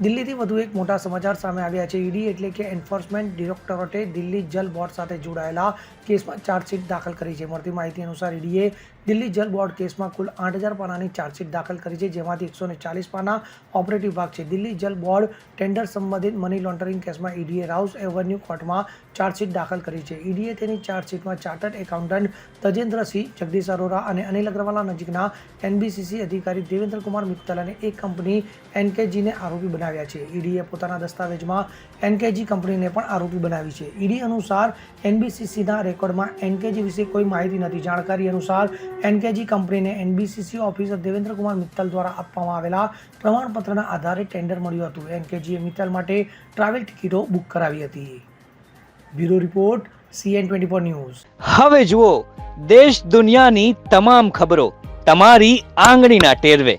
દિલ્હીથી વધુ એક મોટા સમાચાર સામે આવ્યા છે. ઈડી એટલે કે એન્ફોર્સમેન્ટ ડિરેક્ટોરેટે દિલ્હી જલ બોર્ડ સાથે જોડાયેલા કેસમાં ચાર્જશીટ દાખલ કરી છે. મળતી માહિતી અનુસાર ઈડીએ દિલ્હી જલ બોર્ડ કેસમાં કુલ આઠ હજાર પાનાની ચાર્જશીટ દાખલ કરી છે, જેમાંથી એકસો ચાલીસ પાના ઓપરેટિવ ભાગ છે. દિલ્હી જલ બોર્ડ ટેન્ડર સંબંધિત મની લોન્ડરિંગ કેસમાં ઈડીએ રાઉસ એવન્યુ કોર્ટમાં ચાર્જશીટ દાખલ કરી છે. ઈડીએ તેની ચાર્જશીટમાં ચાર્ટર્ડ એકાઉન્ટન્ટ તજેન્દ્રસિંહ જગદીશ અરોરા અને અનિલ અગ્રવાલા નજીકના એનબીસીસી અધિકારી દેવેન્દ્ર કુમાર મિત્તલ અને એક કંપની એનકેજીને આરોપી બનાવ્યા છે. ઈડીએ પોતાના દસ્તાવેજમાં એનકેજી કંપનીને પણ આરોપી બનાવી છે. ઈડી અનુસાર એનબીસીસીના રેકોર્ડમાં એનકેજી વિશે કોઈ માહિતી નથી. જાણકારી અનુસાર એનકેજી કંપનીને એનબીસીસી ઓફિસર દેવેન્દ્રકુમાર મિત્તલ દ્વારા આપવામાં આવેલા પ્રમાણપત્રના આધારે ટેન્ડર મળ્યું હતું. એનકેજીએ મિત્તલ માટે ટ્રાવેલ ટિકિટો બુક કરાવી હતી. Bureau report, CN twenty four news. હવે જુઓ, દેશ દુનિયાની તમામ ખબરો તમારી આંગળીના ટેરવે.